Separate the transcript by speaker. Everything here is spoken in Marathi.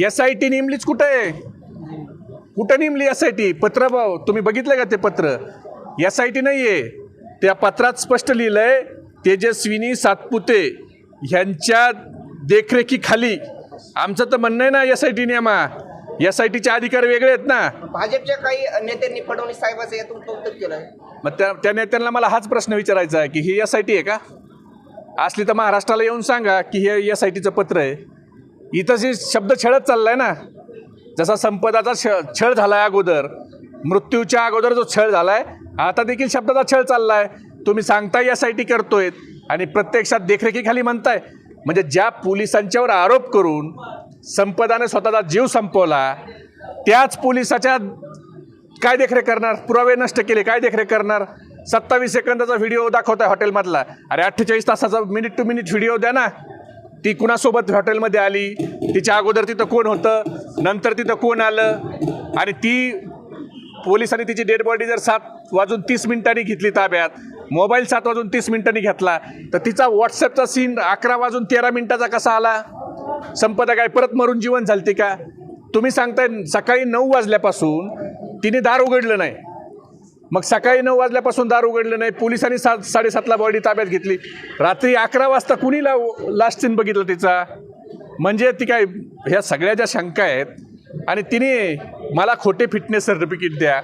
Speaker 1: एस आय टी नेमलीच कुठं आहे? कुठं नेमली एस आय टी पत्र भाऊ तुम्ही बघितलं का ते पत्र? एस आय टी नाही आहे त्या पत्रात स्पष्ट लिहिलं आहे तेजस्विनी सातपुते ह्यांच्या देखरेखीखाली आमचं तर म्हणणं आहे ना एस आय टी नेमा एस आय टीचे अधिकार वेगळे आहेत ना.
Speaker 2: भाजपच्या काही नेत्यांनी फडणवीस साहेबांचं यातून कौतुक केलं
Speaker 1: मग त्या त्या नेत्यांना मला हाच प्रश्न विचारायचा आहे की ही एस आय टी आहे का? असली तर महाराष्ट्राला येऊन सांगा की हे एस आय टीचं पत्र आहे. इथं जे शब्द छळत चाललाय ना जसा संपदाचा छ छळ झाला आहे अगोदर मृत्यूच्या अगोदर जो छळ झाला आहे आता देखील शब्दाचा छळ चालला आहे तुम्ही सांगताय यासाठी करतोय आणि प्रत्यक्षात देखरेखीखाली म्हणताय. म्हणजे ज्या पोलिसांच्यावर आरोप करून संपदाने स्वतःचा जीव संपवला त्याच पोलिसाच्या काय देखरेख करणार? पुरावे नष्ट केले काय देखरेख करणार? सत्तावीस सेकंदाचा व्हिडिओ दाखवताय हॉटेलमधला अरे अठ्ठेचाळीस तासाचा मिनिट टू मिनिट व्हिडिओ द्या ना. ती कुणासोबत हॉटेलमध्ये आली? तिच्या अगोदर तिथं कोण होतं? नंतर तिथं कोण आलं? आणि ती पोलिसांनी तिची डेड बॉडी जर सात वाजून तीस मिनिटांनी घेतली ताब्यात मोबाईल सात वाजून तीस मिनिटांनी घेतला तर तिचा व्हॉट्सअपचा सीन अकरा वाजून तेरा मिनिटाचा कसा आला? संपदा काय परत मरून जीवन झालते का? तुम्ही सांगताय सकाळी नऊ वाजल्यापासून तिने दार उघडलं नाही. मग सकाळी नऊ वाजल्यापासून दार उघडलं नाही. पोलिसांनी सात साडेसातला बॉडी ताब्यात घेतली. रात्री अकरा वाजता कुणी ला लास्ट सीन बघितलं तिचा? म्हणजे ती काय ह्या सगळ्या ज्या शंका आहेत आणि तिने मला खोटे फिटनेस सर्टिफिकेट द्या.